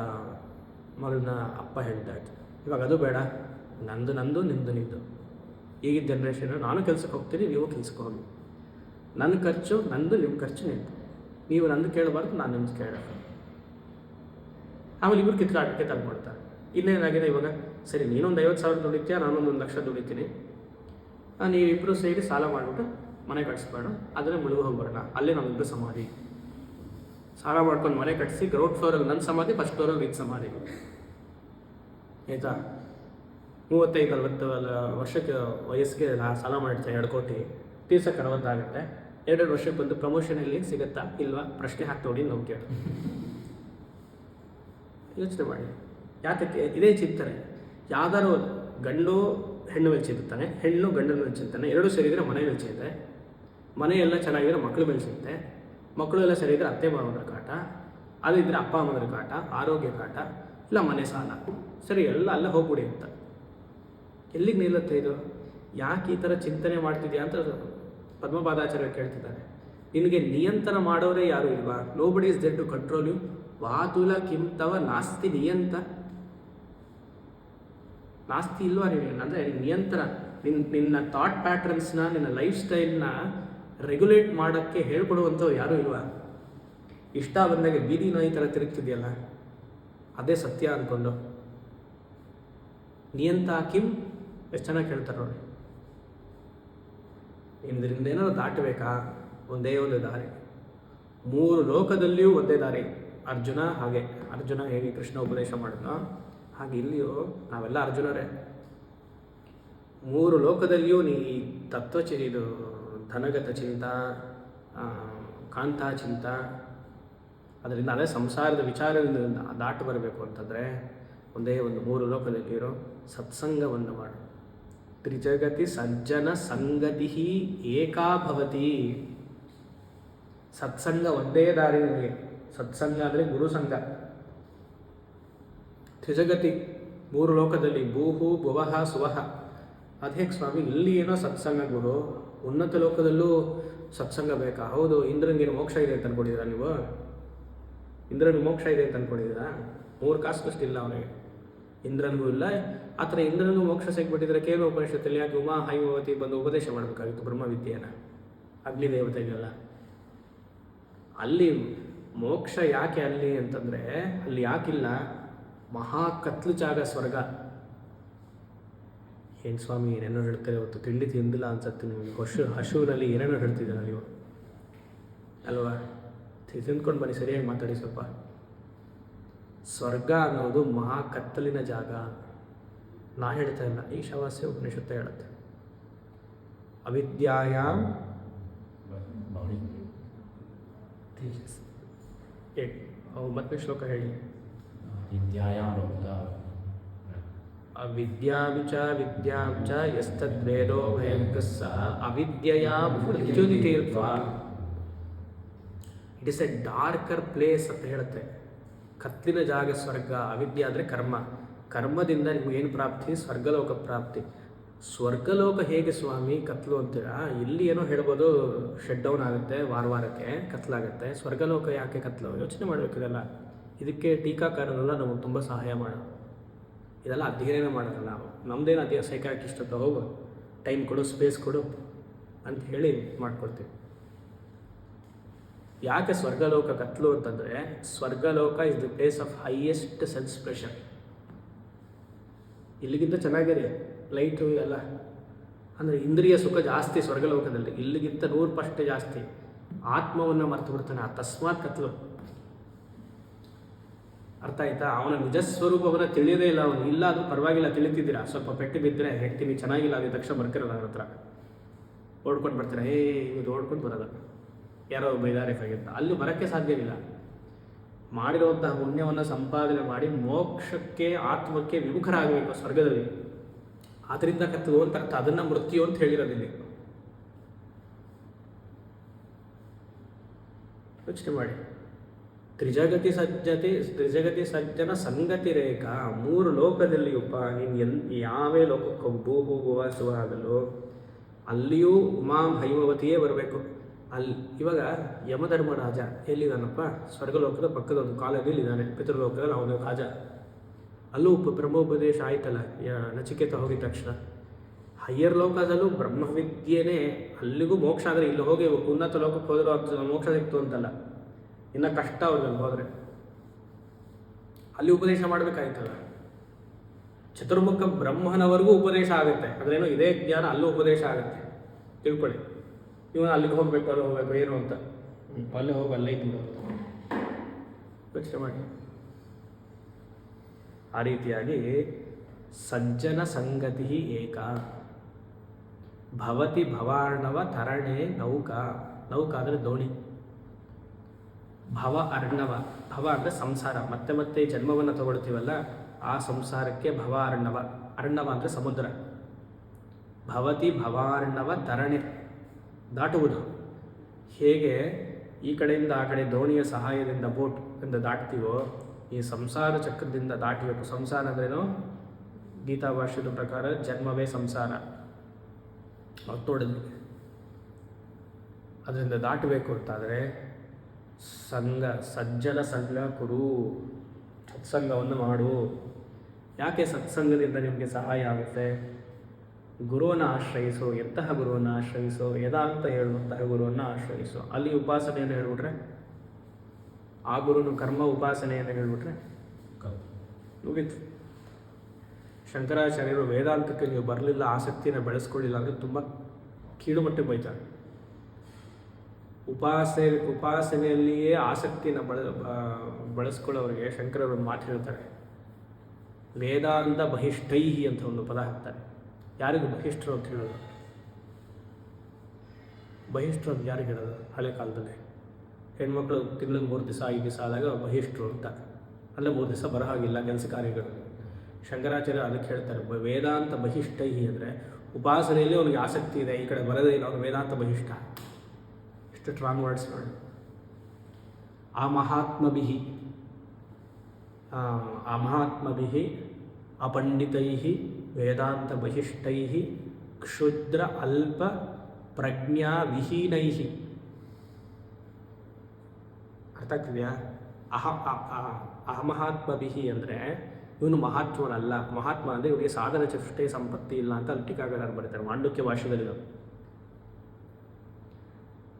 ಮಗಳನ್ನ ಅಪ್ಪ ಹೇಳ್ತಾಯಿತ್ತು ಇವಾಗ ಅದು ಬೇಡ, ನಂದು ನಂದು ನಿಮ್ಮದು ನಿಂದು ಈಗಿನ ಜನ್ರೇಷನ್ ನಾನು ಕೆಲ್ಸಕ್ಕೆ ಹೋಗ್ತೀನಿ, ನೀವು ಕೆಲಸಕ್ಕೆ ಹೋಗಿ. ನನ್ನ ಖರ್ಚು, ನಂದು ನಿಮ್ಮ ಖರ್ಚು ನಿಂತು ನೀವು ನಂದು ಕೇಳಬಾರ್ದು, ನಾನು ನಿಮ್ದು ಕೇಳಬೇಕು ಆಮೇಲೆ ಇಬ್ಬರು ಕಿತ್ತಾಟಕ್ಕೆ ತಂದ್ಕೊಡ್ತಾರೆ ಇನ್ನೇನಾಗಿದೆ ಇವಾಗ? ಸರಿ, ನೀನೊಂದು ಐವತ್ತು ಸಾವಿರ ದುಡಿತೀಯ, ನಾನೊಂದು ಲಕ್ಷ ದುಡಿತೀನಿ. ನೀವಿಬ್ಬರು ಸೇರಿ ಸಾಲ ಮಾಡಿಬಿಟ್ಟು ಮನೆ ಕಟ್ಸ್ಬೇಡ. ಅದನ್ನೇ ಮುಳುಗು ಹೋಗ್ಬೇಡ ಅಲ್ಲೇ ನಮ್ಮಿಬ್ಬರು ಸಮಾಧಿ. ಸಾಲ ಮಾಡ್ಕೊಂಡು ಮನೆ ಕಟ್ಟಿಸಿ ಗ್ರೌಂಡ್ ಫ್ಲೋರಲ್ಲಿ ನನ್ನ ಸಮಾಧಿ ಫಸ್ಟ್ ಫ್ಲೋರಲ್ಲಿ ನಿಜ ಸಮಾಧಿ. ಆಯಿತಾ? ಮೂವತ್ತೈದು, ನಲ್ವತ್ತು ವರ್ಷಕ್ಕೆ ವಯಸ್ಸಿಗೆ ಸಾಲ ಮಾಡ್ತೇನೆ ಎರಡು ಕೋಟಿ. ತೀರ್ಸಕ್ಕೆ ಅರವತ್ತಾಗುತ್ತೆ ಎರಡೆರಡು ವರ್ಷಕ್ಕೆ ಬಂದು ಪ್ರಮೋಷನ್ ಇಲ್ಲಿ ಸಿಗುತ್ತಾ ಇಲ್ವಾ? ಪ್ರಶ್ನೆ ಹಾಕಿ ನೋಡಿ ನಾವು ಕೇಳಿ ಯೋಚನೆ ಮಾಡಿ. ಯಾಕೆ ಇದೇ ಚಿಂತನೆ. ಯಾವ್ದಾದ್ರು ಗಂಡು ಹೆಣ್ಣು ಮೇಲೆ ಚಿಂತಾನೆ ಹೆಣ್ಣು ಗಂಡನ ಮೇಲೆ ಚಿಂತಾನೆ ಎರಡೂ ಸೇರಿದರೆ ಮನೆ ಮೇಲೆ ಮನೆಯೆಲ್ಲ ಚೆನ್ನಾಗಿದ್ರೆ ಮಕ್ಕಳು ಮೇಲೆ ಚಿಂತೆ ಮಕ್ಕಳು ಎಲ್ಲ ಸರಿ ಅತ್ತೆ ಮಾವನ ಕಾಟ, ಅದಿದ್ರೆ ಅಪ್ಪ ಅಮ್ಮನ ಕಾಟ, ಆರೋಗ್ಯ ಕಾಟ, ಇಲ್ಲ ಮನೆ ಸಾಲ. ಸರಿ, ಎಲ್ಲ ಅಲ್ಲೇ ಹೋಗ್ಬಿಡಿ ಅಂತ. ಎಲ್ಲಿಗೆ ನಿಲ್ಲುತ್ತೆ ಇದು? ಯಾಕೆ ಈ ಥರ ಚಿಂತನೆ ಮಾಡ್ತಿದ್ಯಾ ಅಂತ ಪದ್ಮಪಾದಾಚಾರ್ಯ ಕೇಳ್ತಿದ್ದಾರೆ. ನಿನಗೆ ನಿಯಂತ್ರಣ ಮಾಡೋರೇ ಯಾರು ಇಲ್ವಾ? Nobody is dead to control you ವಾತುಲ ಕಿಂತವ ನಾಸ್ತಿ ನಿಯಂತ. ನಾಸ್ತಿ ಇಲ್ವಾ ನೀವು ಅಂದರೆ ನಿಯಂತ್ರಣ ನಿನ್ನ ನಿನ್ನ ಥಾಟ್ ಪ್ಯಾಟ್ರನ್ಸ್ನ ನಿನ್ನ ಲೈಫ್ ಸ್ಟೈಲ್ನ ರೆಗ್ಯುಲೇಟ್ ಮಾಡೋಕ್ಕೆ ಹೇಳ್ಕೊಡುವಂಥವ್ರು ಯಾರೂ ಇಲ್ವಾ? ಇಷ್ಟ ಬಂದಾಗೆ ಬೀದಿ ನಾಯಿ ಥರ ತಿರುಗ್ತಿದೆಯಲ್ಲ? ಅದೇ ಸತ್ಯ ಅಂದ್ಕೊಂಡು ನಿಯಂತ ಕಿಂ ಎಷ್ಟು ಚೆನ್ನಾಗಿ ಕೇಳ್ತಾರೆ ನೋಡಿ. ಇದರಿಂದ ಏನಾದ್ರು ದಾಟಬೇಕಾ? ಒಂದೇ ಒಂದು ದಾರಿ. ಮೂರು ಲೋಕದಲ್ಲಿಯೂ ಒಂದೇ ದಾರಿ. ಅರ್ಜುನ ಹಾಗೆ. ಅರ್ಜುನ ಹೇಗೆ ಕೃಷ್ಣ ಉಪದೇಶ ಮಾಡಿದ್ನೋ? ಹಾಗೆ ಇಲ್ಲಿಯೂ ನಾವೆಲ್ಲ ಅರ್ಜುನರೇ. ಮೂರು ಲೋಕದಲ್ಲಿಯೂ ನೀ ತತ್ವಚಿ ಇದು ಧನಗತ ಚಿಂತ ಕಾಂತಾ ಚಿಂತ, ಅದರಿಂದ ಅದೇ ಸಂಸಾರದ ವಿಚಾರದಿಂದ ದಾಟು ಬರಬೇಕು ಅಂತಂದರೆ ಒಂದೇ ಒಂದು ಮೂರು ಲೋಕದಲ್ಲಿರೋ ಸತ್ಸಂಗವನ್ನು ಮಾಡು. ತ್ರಿಜಗತಿ ಸಜ್ಜನ ಸಂಗತಿ ಏಕಾಭವತಿ ಸತ್ಸಂಗ ಒಂದೇ ದಾರಿ ನಿಮಗೆ ಸತ್ಸಂಗ ಅಂದರೆ ಗುರುಸಂಗ. ತ್ರಿಜಗತಿ ಮೂರು ಲೋಕದಲ್ಲಿ ಭೂಹು ಭುವಃ ಸುವಹ. ಅದೇ ಸ್ವಾಮಿ, ಇಲ್ಲಿ ಏನೋ ಸತ್ಸಂಗ ಗುರು. ಉನ್ನತ ಲೋಕದಲ್ಲೂ ಸತ್ಸಂಗ ಬೇಕಾ? ಹೌದು ಇಂದ್ರನಿಗೇನು ಮೋಕ್ಷ ಇದೆ ಅಂತ ಅನ್ಕೊಂಡಿದ್ದೀರಾ ನೀವು? ಇಂದ್ರನಿಗೆ ಮೋಕ್ಷ ಇದೆ ಅಂತ ಅನ್ಕೊಂಡಿದ್ದೀರಾ? ಮೂರು ಕಾಸು ಇಲ್ಲ ಅವನಿಗೆ. ಇಂದ್ರನಿಗೂ ಇಲ್ಲ. ಆ ಥರ ಇಂದ್ರನಿಗೂ ಮೋಕ್ಷ ಸಿಗ್ಬಿಟ್ಟಿದ್ರೆ ಕೇವಲ ಉಪನಿಷತ್ತಲ್ಲಿ ಯಾಕೆ ಉಮಾ ಹೈಮವತಿ ಬಂದು ಉಪದೇಶ ಮಾಡಬೇಕಾಗಿತ್ತು ಬ್ರಹ್ಮವಿದ್ಯೆಯನ್ನು? ಅಗ್ನಿ ದೇವತೆಗೆಲ್ಲ. ಅಲ್ಲಿ ಮೋಕ್ಷ ಯಾಕೆ ಅಲ್ಲಿ ಅಂತಂದರೆ, ಅಲ್ಲಿ ಯಾಕಿಲ್ಲ? ಮಹಾ ಕತ್ಲು ಜಾಗ ಸ್ವರ್ಗ. ಏನು ಸ್ವಾಮಿ ಏನೇನೋ ಹೇಳ್ತಾರೆ ಇವತ್ತು? ತಿಂಡಿ ತಿಂದಿಲ್ಲ ಅನ್ಸತ್ತೆ ನಿಮಗೆ. ಹಶು ಹಶುವಿನಲ್ಲಿ ಏನೇನೋ ಹೇಳ್ತಿದ್ದೀರ ನೀವು. ಅಲ್ವಾ? ತಿಂದ್ಕೊಂಡು ಬನ್ನಿ ಸರಿಯಾಗಿ ಮಾತಾಡಿ ಸ್ವಲ್ಪ. ಸ್ವರ್ಗ ಅನ್ನೋದು ಮಹಾ ಕತ್ತಲಿನ ಜಾಗ. ನಾ ಹೇಳ್ತಾ ಇಲ್ಲ ಈಶಾವಾಸ್ಯ ಉಪನಿಷತ್ತ ಹೇಳುತ್ತೆ. ಅವಿದ್ಯಾಯ ಮತ್ತೆ ಶ್ಲೋಕ ಹೇಳಿ. ವಿದ್ಯಾಯಾಂ ಬಹುಧಾ ವಿದ್ಯಾಂಚ ಯಸ್ತದ್ವೇದೋ ಭಯಂಕಃ ಸಹ ಅವಿದ್ಯೆಯ it is a darker place ಅಂತ ಹೇಳುತ್ತೆ. ಕತ್ತಿನ ಜಾಗ ಸ್ವರ್ಗ ಅವಿದ್ಯೆ ಅಂದರೆ ಕರ್ಮ. ಕರ್ಮದಿಂದ ನಿಮ್ಗೆ ಏನು ಪ್ರಾಪ್ತಿ? ಸ್ವರ್ಗಲೋಕ ಪ್ರಾಪ್ತಿ. ಸ್ವರ್ಗಲೋಕ ಹೇಗೆ ಸ್ವಾಮಿ? ಕತ್ಲು ಅಂತೀರಾ? ಇಲ್ಲಿ ಏನೋ ಹೇಳ್ಬೋದು ಶೆಡ್ ಡೌನ್ ಆಗುತ್ತೆ ವಾರ ವಾರಕ್ಕೆ ಕತ್ಲಾಗುತ್ತೆ. ಸ್ವರ್ಗಲೋಕ ಯಾಕೆ ಕತ್ಲು? ಯೋಚನೆ ಮಾಡಬೇಕು ಇದೆಲ್ಲ. ಇದಕ್ಕೆ ಟೀಕಾಕಾರರೆಲ್ಲ ನಮಗೆ ತುಂಬ ಸಹಾಯ ಮಾಡೋದು ಇದೆಲ್ಲ ಅಧ್ಯಯನ ಮಾಡೋದಲ್ಲ ನಮ್ಮದೇನು ಅದೇ ಸೈಕಾಟಿಸ್ಟ್ ಅಂತ ಹೋಗು ಟೈಮ್ ಕೊಡು ಸ್ಪೇಸ್ ಕೊಡು ಅಂತ ಹೇಳಿ ಮಾಡ್ಕೊಡ್ತೀವಿ. ಯಾಕೆ ಸ್ವರ್ಗಲೋಕ ಕತ್ಲು ಅಂತಂದರೆ ಸ್ವರ್ಗಲೋಕ is the place of highest sense pressure ಇಲ್ಲಿಗಿಂತ ಚೆನ್ನಾಗಿದೆ ಲೈಟು ಎಲ್ಲ. ಅಂದರೆ ಇಂದ್ರಿಯ ಸುಖ ಜಾಸ್ತಿ ಸ್ವರ್ಗಲೋಕದಲ್ಲಿ, ಇಲ್ಲಿಗಿಂತ ನೂರು ಪಷ್ಟೇ ಜಾಸ್ತಿ. ಆತ್ಮವನ್ನು ಮರ್ತು ಬಿಡ್ತಾನೆ ಆ ತಸ್ಮಾತ್ ಕತ್ಲು. ಅರ್ಥ ಆಯ್ತಾ? ಅವನ ನಿಜ ಸ್ವರೂಪವನ್ನ ತಿಳಿಯದೇ ಇಲ್ಲ ಅವನು. ಇಲ್ಲ, ಅದು ಪರವಾಗಿಲ್ಲ, ತಿಳಿತಿದ್ದೀರಾ? ಸ್ವಲ್ಪ ಪೆಟ್ಟು ಬಿದ್ದರೆ ಹೇಳ್ತೀನಿ, ಚೆನ್ನಾಗಿಲ್ಲ, ಅದೇ ತಕ್ಷಣ ಬರ್ತಿರಲ್ಲ ಅವ್ರ ಹತ್ರ. ಓಡ್ಕೊಂಡು ಬರ್ತಾರೆ? ಏ ಇದು ಓಡ್ಕೊಂಡು ಬರೋದು. ಯಾರೋ ಬೈದಾರೆ ಅಂತ ಅಲ್ಲಿ ಬರೋಕ್ಕೆ ಸಾಧ್ಯವಿಲ್ಲ. ಮಾಡಿರುವಂತಹ ಪುಣ್ಯವನ್ನು ಸಂಪಾದನೆ ಮಾಡಿ ಮೋಕ್ಷಕ್ಕೆ, ಆತ್ಮಕ್ಕೆ ವಿಮುಖರಾಗಬೇಕು ಸ್ವರ್ಗದಲ್ಲಿ. ಅದರಿಂದ ಕತ್ತು ಅಂತ ಅರ್ಥ, ಅದನ್ನು ಮೃತ್ಯು ಅಂತ ಹೇಳಿರೋದಿಲ್ಲಿ ಯೋಚನೆ ಮಾಡಿ. ತ್ರಿಜಗತಿ ಸಜ್ಜತೆ, ತ್ರಿಜಗತಿ ಸಜ್ಜನ ಸಂಗತಿ ರೇಖಾ ಮೂರು ಲೋಕದಲ್ಲಿ ಉಪ ನೀನು ಎನ್, ಯಾವೇ ಲೋಕಕ್ಕೆ ಭೂ ಭೂ ಭುವ ಸುವಾಗಲು ಅಲ್ಲಿಯೂ ಉಮಾ, ಹೈಮವತಿಯೇ ಬರಬೇಕು. ಅಲ್ಲಿ, ಇವಾಗ ಯಮಧರ್ಮರಾಜ ಎಲ್ಲಿದ್ದಾನಪ್ಪ? ಸ್ವರ್ಗಲೋಕದ ಪಕ್ಕದ ಒಂದು ಕಾಲದಲ್ಲಿ ಇದ್ದಾನೆ, ಪಿತೃಲೋಕದಲ್ಲಿ ಅವನ ರಾಜ. ಅಲ್ಲೂ ಉಪ, ಬ್ರಹ್ಮೋಪದೇಶ ಆಯ್ತಲ್ಲ ನಚಿಕೇತ ಹೋಗಿದ ತಕ್ಷಣ. ಹೈಯರ್ ಲೋಕದಲ್ಲೂ ಬ್ರಹ್ಮವಿದ್ಯೆನೇ, ಅಲ್ಲಿಗೂ ಮೋಕ್ಷ ಆದರೆ ಇಲ್ಲಿ ಹೋಗಿ ಉನ್ನತ ಲೋಕಕ್ಕೆ ಹೋದರೂ ಮೋಕ್ಷ ಸಿಕ್ತು ಅಂತಲ್ಲ. ಇನ್ನು ಕಷ್ಟ ಅವ್ರಿಗೆ ಹೋದರೆ? ಅಲ್ಲಿ ಉಪದೇಶ ಮಾಡಬೇಕಾಯ್ತಲ್ಲ. ಚತುರ್ಮುಖ ಬ್ರಹ್ಮನವರೆಗೂ ಉಪದೇಶ ಆಗುತ್ತೆ. ಅದ್ರೇನು ಇದೇ ಜ್ಞಾನ ಅಲ್ಲೂ ಉಪದೇಶ ಆಗುತ್ತೆ. ತಿಳ್ಕೊಳ್ಳಿ. ಇವನು ಅಲ್ಲಿಗೆ ಹೋಗ್ಬೇಕು ಅಲ್ಲಿ ಹೋಗ್ಬೇಕು ಏನು ಅಂತ. ಅಲ್ಲೇ ಹೋಗಿ ಅಲ್ಲೇ ಇದ್ದು ಯೋಚನೆ ಮಾಡಿ. ಆ ರೀತಿಯಾಗಿ ಸಜ್ಜನ ಸಂಗತಿ ಏಕ. ಭವತಿ ಭವಾರ್ಣವ ತರಣೆ ನೌಕ. ನೌಕ ಅಂದರೆ ದೋಣಿ. ಭವ ಅರ್ಣವ. ಭವ ಅಂದರೆ ಸಂಸಾರ. ಮತ್ತೆ ಮತ್ತೆ ಜನ್ಮವನ್ನು ತಗೊಳ್ತೀವಲ್ಲ, ಆ ಸಂಸಾರಕ್ಕೆ ಭವ ಅರ್ಣವ. ಅರ್ಣವ ಅಂದರೆ ಸಮುದ್ರ. ಭವತಿ ಭವಾರ್ಣವ ತರಣಿ. ದಾಟುವುದು. ಹೇಗೆ ಈ ಕಡೆಯಿಂದ ಆ ಕಡೆ ದೋಣಿಯ ಸಹಾಯದಿಂದ ಬೋಟ್ ಇಂದ ದಾಟ್ತೀವೋ, ಈ ಸಂಸಾರ ಚಕ್ರದಿಂದ ದಾಟಬೇಕು. ಸಂಸಾರ ಅಂದ್ರೇನು? ಗೀತಾ ಪ್ರಕಾರ ಜನ್ಮವೇ ಸಂಸಾರ. ಅದು ಅದರಿಂದ ದಾಟಬೇಕು ಅಂತಾದರೆ ಸಂಘ, ಸಜ್ಜನ ಸಂಘ ಕುರು ಸತ್ಸಂಗವನ್ನು ಮಾಡು. ಯಾಕೆ ಸತ್ಸಂಗದಿಂದ ನಿಮಗೆ ಸಹಾಯ ಆಗುತ್ತೆ? ಗುರುವನ್ನು ಆಶ್ರಯಿಸು, ಎಂತಹ ಗುರುವನ್ನು ಆಶ್ರಯಿಸು, ಯದಾಂತ ಹೇಳುವಂತಹ ಗುರುವನ್ನು ಆಶ್ರಯಿಸು. ಅಲ್ಲಿ ಉಪಾಸನೆಯನ್ನು ಹೇಳ್ಬಿಟ್ರೆ, ಆ ಗುರುನು ಕರ್ಮ ಉಪಾಸನೆಯನ್ನು ಹೇಳ್ಬಿಟ್ರೆ ಮುಗೀತು. ಶಂಕರಾಚಾರ್ಯರು ವೇದಾಂತಕ್ಕೆ ನೀವು ಬರಲಿಲ್ಲ ಆಸಕ್ತಿಯನ್ನು ಬೆಳೆಸ್ಕೊಳ್ಳಿಲ್ಲ ಅಂದರೆ ತುಂಬ ಕೀಳುಮಟ್ಟಿಗೆ ಬೈತಾರೆ. ಉಪಾಸನೆ ಉಪಾಸನೆಯಲ್ಲಿಯೇ ಆಸಕ್ತಿಯನ್ನು ಬಳ ಬಳಸ್ಕೊಳ್ಳೋರಿಗೆ ಶಂಕರರು ಮಾತು ಹೇಳ್ತಾರೆ. ವೇದಾಂತ ಬಹಿಷ್ಠೈಹಿ ಅಂತ ಒಂದು ಪದ ಹಾಕ್ತಾರೆ. ಯಾರಿಗೂ ಬಹಿಷ್ಠರು ಅಂತ ಹೇಳೋದು ಬಹಿಷ್ಠರು ಅಂತ ಯಾರಿಗೆ ಹೇಳೋದು ಹಳೆ ಕಾಲದಲ್ಲಿ. ಹೆಣ್ಮಕ್ಳು ತಿಂಗಳು ಮೂರು ದಿವಸ, ಐದು ದಿವಸ ಆದಾಗ ಬಹಿಷ್ಠರು ಅಂತ. ಅಲ್ಲೇ ಮೂರು ದಿವಸ ಬರಹಾಗಿಲ್ಲ ಕೆಲಸ ಕಾರ್ಯಗಳು. ಶಂಕರಾಚಾರ್ಯ ಅದಕ್ಕೆ ಹೇಳ್ತಾರೆ ವೇದಾಂತ ಬಹಿಷ್ಠೈಹಿ ಅಂದರೆ ಉಪಾಸನೆಯಲ್ಲಿ ಅವನಿಗೆ ಆಸಕ್ತಿ ಇದೆ, ಈ ಕಡೆ ಬರೋದೇ ಇಲ್ಲ, ಅವನು ವೇದಾಂತ ಬಹಿಷ್ಠ. ಎಷ್ಟು ಸ್ಟ್ರಾಂಗ್ ವರ್ಡ್ಸ್ ನೋಡಿ ಆ ಮಹಾತ್ಮಭಿಹಿ ಆ, ಆ ಮಹಾತ್ಮಭಿಹಿ ಅಪಂಡಿತೈ ವೇದಾಂತ ಬಹಿಷ್ಠೈ ಕ್ಷುದ್ರ ಅಲ್ಪ ಪ್ರಜ್ಞಾ ವಿಹೀನೈ ಅರ್ಥ ಆಗ್ತಿದೆಯಾ ಅಹ ಅ- ಅ- ಅಹಮಹಾತ್ಮಭಿಹಿ ಅಂದರೆ ಇವನು ಮಹಾತ್ಮನಲ್ಲ. ಮಹಾತ್ಮ ಅಂದರೆ ಇವರಿಗೆ ಸಾಧನ ಚತುಷ್ಟೇ ಸಂಪತ್ತಿ ಇಲ್ಲ ಅಂತ ಅಲ್ಲಿ ಟೀಕಾಗಾರರು ಬರೀತಾರೆ. ಮಾಂಡುಕ್ಯ ಭಾಷೆದಲ್ಲಿ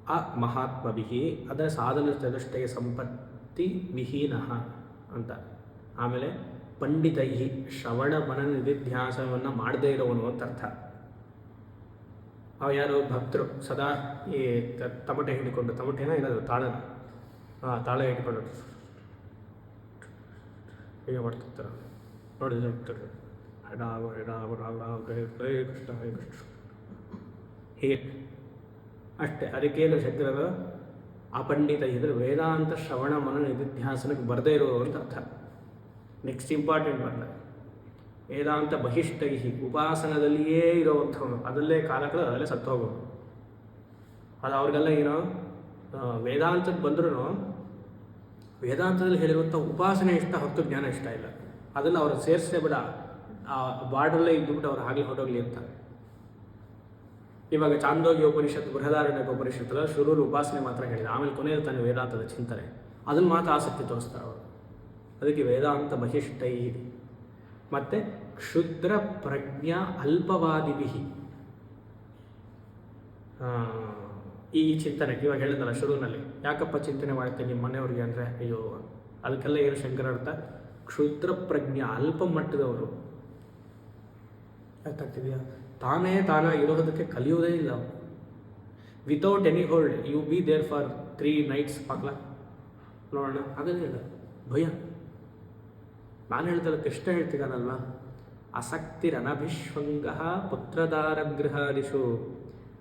ಅ ಮಹಾತ್ಮಭಿಹಿ ಅದರ ಸಾಧನ ಚತುಷ್ಟಯ ಸಂಪತ್ತಿ ವಿಹೀನಃ ಅಂತ. ಆಮೇಲೆ ಪಂಡಿತೈ ಶ್ರವಣ ಮನನ ನಿಧಿಧ್ಯಾಸವನ್ನು ಮಾಡದೇ ಇರೋವನು ಅಂತ ಅರ್ಥ. ಅವ ಯಾರು ಭಕ್ತರು ಸದಾ ಈ ತಮಟೆ ಹಿಡ್ಕೊಂಡು, ತಮಟೆನ ಏನಾದರೂ ತಾಳನ ಹಾಂ ತಾಳ ಹಿಡ್ಕೊಂಡು ಹೀಗೆ ಮಾಡ್ತಿರ್ತಾರೆ. ನೋಡಿದ್ರೆ ಕೃಷ್ಣ ಹೇ ಕೃಷ್ಣ. ಹೀಗೆ. ಅಷ್ಟೇ. ಅರಿಕೇಲ ಶಂಕರರು ಅಪಂಡಿತ ಇದ್ರೆ ವೇದಾಂತ ಶ್ರವಣ ಮನ ನಿಧಿಧ್ಯಾಸನಕ್ಕೆ ಬರದೇ ಇರೋರು ಅಂತ ಅರ್ಥ. ನೆಕ್ಸ್ಟ್ ಇಂಪಾರ್ಟೆಂಟ್ ಬರ್ತದೆ ವೇದಾಂತ ಬಹಿಷ್ಠೈಹಿ, ಉಪಾಸನದಲ್ಲಿಯೇ ಇರೋವಂಥವನು. ಅದಲ್ಲೇ ಕಾಲಗಳು, ಅದರಲ್ಲೇ ಸತ್ತು ಹೋಗೋನು ಅದು ಅವ್ರಿಗೆಲ್ಲ ಏನು? ವೇದಾಂತಕ್ಕೆ ಬಂದ್ರೂ ವೇದಾಂತದಲ್ಲಿ ಹೇಳಿರುವಂಥ ಉಪಾಸನೆ ಇಷ್ಟ, ಹೊತ್ತು ಜ್ಞಾನ ಇಷ್ಟ ಇಲ್ಲ. ಅದನ್ನು ಅವ್ರು ಸೇರಿಸೇ ಬಿಡ ಆ, ಬಾರ್ಡ್ರಲ್ಲೇ ಇದ್ದುಬಿಟ್ಟು ಅವ್ರು ಹಾಗೆ ಹೊರಡೋಗ್ಲಿ ಅಂತ. ಇವಾಗ ಚಾಂದೋಗಿ ಉಪನಿಷತ್ತು ಬೃಹದಾರಣ್ಯಕ ಉಪನಿಷತ್ತಲ್ಲ, ಶುರೂರು ಉಪಾಸನೆ ಮಾತ್ರ ಹೇಳಿದ. ಆಮೇಲೆ ಕೊನೆಯಲ್ಲಿ ತಾನು ವೇದಾಂತದ ಚಿಂತನೆ. ಅದನ್ನು ಮಾತ್ರ ಆಸಕ್ತಿ ತೋರಿಸ್ತಾರೆ ಅವರು. ಅದಕ್ಕೆ ವೇದಾಂತ ಬಹಿಷ್ಠೈ ಮತ್ತು ಕ್ಷುದ್ರ ಪ್ರಜ್ಞಾ ಅಲ್ಪವಾದಿಭಿ. ಈ ಚಿಂತನೆ, ಇವಾಗ ಹೇಳಿದ್ನಲ್ಲ ಶುರುವಿನಲ್ಲಿ ಯಾಕಪ್ಪ ಚಿಂತನೆ ಮಾಡುತ್ತೆ ನಿಮ್ಮ ಮನೆಯವ್ರಿಗೆ ಅಂದರೆ, ಅಯ್ಯೋ, ಅದಕ್ಕೆಲ್ಲ ಏನು ಶಂಕರ ಅರ್ಥ? ಕ್ಷುದ್ರ ಪ್ರಜ್ಞಾ ಅಲ್ಪ ಮಟ್ಟದವರು ಅರ್ಥಾಗ್ತಿದೆಯಾ ತಾನೇ ತಾನಾಗಿ ಇರೋದಕ್ಕೆ ಕಲಿಯೋದೇ ಇಲ್ಲ. Without any hold you be there for three nights ಪಾಕ್ಲ. ನೋಡೋಣ ಆಗೋದಿಲ್ಲ ಭಯ. ನಾನು ಹೇಳ್ತಲ್ಲ ಕೃಷ್ಣ ಹೇಳ್ತಿದ್ದಾನಲ್ವ? ಅಸಕ್ತಿರನಭಿಶ್ವಂಗ ಪುತ್ರದಾರಗೃಹಾದಿಷು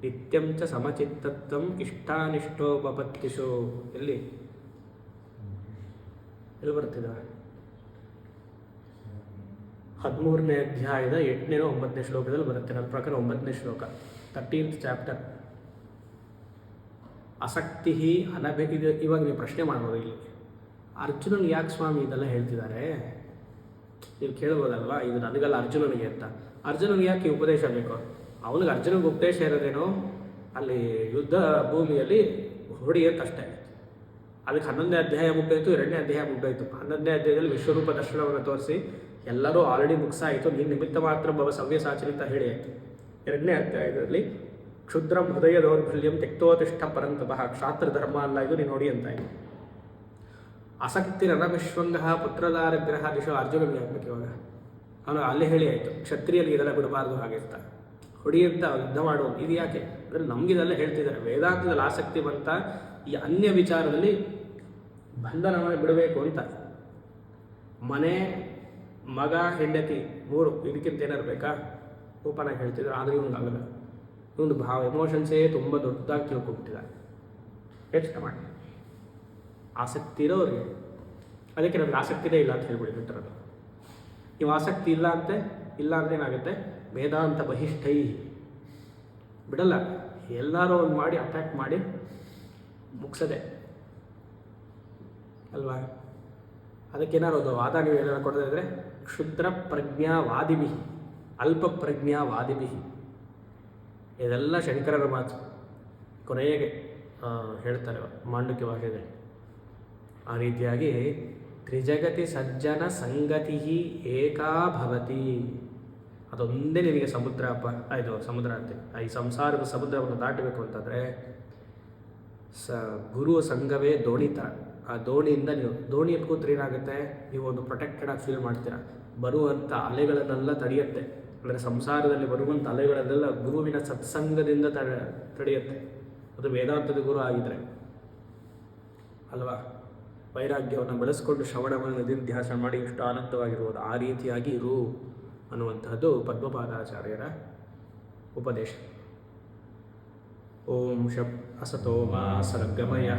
ನಿತ್ಯಂ ಚ ಸಮಚಿತ್ತತ್ವಂ ಇಷ್ಟಾನಿಷ್ಟೋಪಪತ್ತಿಷು. ಎಲ್ಲಿ? ಎಲ್ಲಿ ಬರ್ತಿದ್ದಾವೆ ಹದಿಮೂರನೇ ಅಧ್ಯಾಯದ ಎಂಟನೇ ಒಂಬತ್ತನೇ ಶ್ಲೋಕದಲ್ಲಿ ಬರುತ್ತೆ. ನನ್ನ ಪ್ರಕಾರ ಒಂಬತ್ತನೇ ಶ್ಲೋಕ. ತರ್ಟೀನ್ತ್ ಚಾಪ್ಟರ್ ಆಸಕ್ತಿ ಅನಭೆ ಇದು ಇವಾಗ ನೀವು ಪ್ರಶ್ನೆ ಮಾಡ್ಬೋದು ಇಲ್ಲಿ. ಅರ್ಜುನನ್ ಯಾಕೆ ಸ್ವಾಮಿ ಇದೆಲ್ಲ ಹೇಳ್ತಿದ್ದಾರೆ? ನೀವು ಕೇಳ್ಬೋದಲ್ವ? ಇದು ನನಗಲ್ಲ ಅರ್ಜುನನಿಗೆ ಅಂತ. ಅರ್ಜುನನಿಗೆ ಯಾಕೆ ಉಪದೇಶ ಬೇಕು? ಅವನಿಗೆ ಅರ್ಜುನಿಗೆ ಉಪದೇಶ ಇರೋದೇನು? ಅಲ್ಲಿ ಯುದ್ಧ ಭೂಮಿಯಲ್ಲಿ ಹೊಡಿಯೋಕ್ಕಷ್ಟೇ ಅದಕ್ಕೆ ಹನ್ನೊಂದನೇ ಅಧ್ಯಾಯ ಮುಗ್ದೋಯ್ತು, ಎರಡನೇ ಅಧ್ಯಾಯ ಮುಗ್ದೋಯ್ತು. ಹನ್ನೊಂದನೇ ಅಧ್ಯಾಯದಲ್ಲಿ ವಿಶ್ವರೂಪ ದರ್ಶನವನ್ನು ತೋರಿಸಿ ಎಲ್ಲರೂ ಆಲ್ರೆಡಿ ಮುಗಿಸಾಯಿತು ನೀನು ನಿಮಿತ್ತ ಮಾತ್ರ ಬವ ಸವ್ಯಸಾಚರಿ ಅಂತ ಹೇಳಿ ಎರಡನೇ ಎರಡನೇ ಅಧ್ಯಾಯದಲ್ಲಿ, ಕ್ಷುದ್ರ ಹೃದಯ ದೌರ್ಬಲ್ಯಂ ತೆಕ್ತೋತಿಷ್ಠ ಪರಂತಪಃ, ಕ್ಷಾತ್ರ ಧರ್ಮ ಅಲ್ಲ ಇದು, ನೀನು ನೋಡಿ ಅಂತ ಇದೆ ಆಸಕ್ತಿ ರಣವಿಶ್ವಂಗ ಪುತ್ರದಾರಗ್ರಹ ದಿಶೋ ಅರ್ಜುನ ಆಗ್ಬೇಕು ಇವಾಗ. ಅವನು ಅಲ್ಲಿ ಹೇಳಿ ಆಯಿತು ಕ್ಷತ್ರಿಯಲ್ಲಿ ಇದೆಲ್ಲ ಬಿಡಬಾರ್ದು ಹಾಗೆ ಅಂತ. ಹೊಡಿ ಯುದ್ಧ ಮಾಡುವ ಇದು ಯಾಕೆ? ಅಂದರೆ ನಮಗಿದೆಲ್ಲ ಹೇಳ್ತಿದ್ದಾರೆ. ವೇದಾಂತದಲ್ಲಿ ಆಸಕ್ತಿ ಬಂತ, ಈ ಅನ್ಯ ವಿಚಾರದಲ್ಲಿ ಬಂಧನವನ್ನು ಬಿಡಬೇಕು ಅಂತ. ಮನೆ ಮಗ, ಹೆಂಡತಿ ಮೂರು, ಇದಕ್ಕಿಂತ ಏನಾರು ಬೇಕಾ? ಓಪನ್ ಹೇಳ್ತಿದ್ರು, ಆದರೆ ಇವ್ನಿಗಾಗಲ್ಲ ಇವನು ಭಾವ ಎಮೋಷನ್ಸೇ ತುಂಬ ದೊಡ್ಡದಾಗಿ ತಿಳ್ಕೊಬಿಟ್ಟಿದ ಯೋಚನೆ ಮಾಡಿ. ಆಸಕ್ತಿ ಇರೋರಿಗೆ, ಅದಕ್ಕೆ ನಮ್ಗೆ ಆಸಕ್ತಿನೇ ಇಲ್ಲ ಅಂತ ಹೇಳ್ಬಿಡಿ ಬಿಟ್ಟರದು ನೀವು ಆಸಕ್ತಿ ಇಲ್ಲ ಅಂತೆ, ಇಲ್ಲ ಅಂದ್ರೆ ಏನಾಗುತ್ತೆ? ವೇದಾಂತ ಬಹಿಷ್ಠೈ. ಬಿಡಲ್ಲ. ಎಲ್ಲರೂ ಒಂದು ಮಾಡಿ ಅಟ್ಯಾಕ್ ಮಾಡಿ, ಮುಗಿಸದೆ. ಅಲ್ವಾ? ಅದಕ್ಕೇನಾರು ಒಂದು ವಾದ ನೀವು ಏನಾರು ಕೊಡೋದಾದ್ರೆ ಕ್ಷುದ್ರ ಪ್ರಜ್ಞಾವಾದಿಭಿ ಅಲ್ಪ ಪ್ರಜ್ಞಾವಾದಿಭಿ ಇದೆಲ್ಲ ಶಂಕರರ ಮಾತು. ಕೊನೆಗೆ ಹೇಳ್ತಾರೆ ಮಾಂಡುಕ್ಯ ಭಾಷೆಯಲ್ಲಿ ಆ ರೀತಿಯಾಗಿ, ತ್ರಿಜಗತಿ ಸಜ್ಜನ ಸಂಗತಿ ಏಕಾ ಭವತಿ. ಅದೊಂದೇ ನಿನಗೆ ಸಮುದ್ರ ಅಪ್ಪ ಇದು ಸಮುದ್ರ ಅಂತೆ. ಈ ಸಂಸಾರದ ಸಮುದ್ರವನ್ನು ದಾಟಬೇಕು ಅಂತಂದರೆ, ಸ ಗುರು ಸಂಘವೇ ದೋಣಿತ ಆ ದೋಣಿಯಿಂದ ನೀವು, ದೋಣಿ ಕೂತ್ರೆ ಏನಾಗುತ್ತೆ? ನೀವು ಒಂದು ಪ್ರೊಟೆಕ್ಟೆಡ್ ಆಗಿ ಫೀಲ್ ಮಾಡ್ತೀರಾ. ಬರುವಂಥ ಅಲೆಗಳನ್ನೆಲ್ಲ ತಡೆಯುತ್ತೆ. ಅಂದರೆ ಸಂಸಾರದಲ್ಲಿ ಬರುವಂಥ ಅಲೆಗಳನ್ನೆಲ್ಲ ಗುರುವಿನ ಸತ್ಸಂಗದಿಂದ ತಡ, ತಡೆಯುತ್ತೆ. ಅದು ವೇದಾಂತದ ಗುರು ಆಗಿದ್ರೆ. ಅಲ್ವಾ? ವೈರಾಗ್ಯವನ್ನು ಬೆಳೆಸ್ಕೊಂಡು ಶ್ರವಣವನ್ನು ನಿಧಿಧ್ಯಾಸ ಮಾಡಿ ಎಷ್ಟು ಆನಂದವಾಗಿರ್ಬೋದು ಆ ರೀತಿಯಾಗಿ ಇರು ಅನ್ನುವಂಥದ್ದು ಪದ್ಮಪಾದಾಚಾರ್ಯರ ಉಪದೇಶ. ಓಂ ಶಬ್ ಅಸತೋ ಮಾ ಸರ್ಗಮಯ.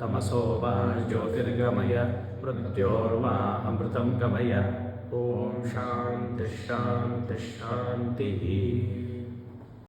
तमसो वा ज्योतिर्गमय मृत्योर्वा अमृत गमय ॐ शान्तिः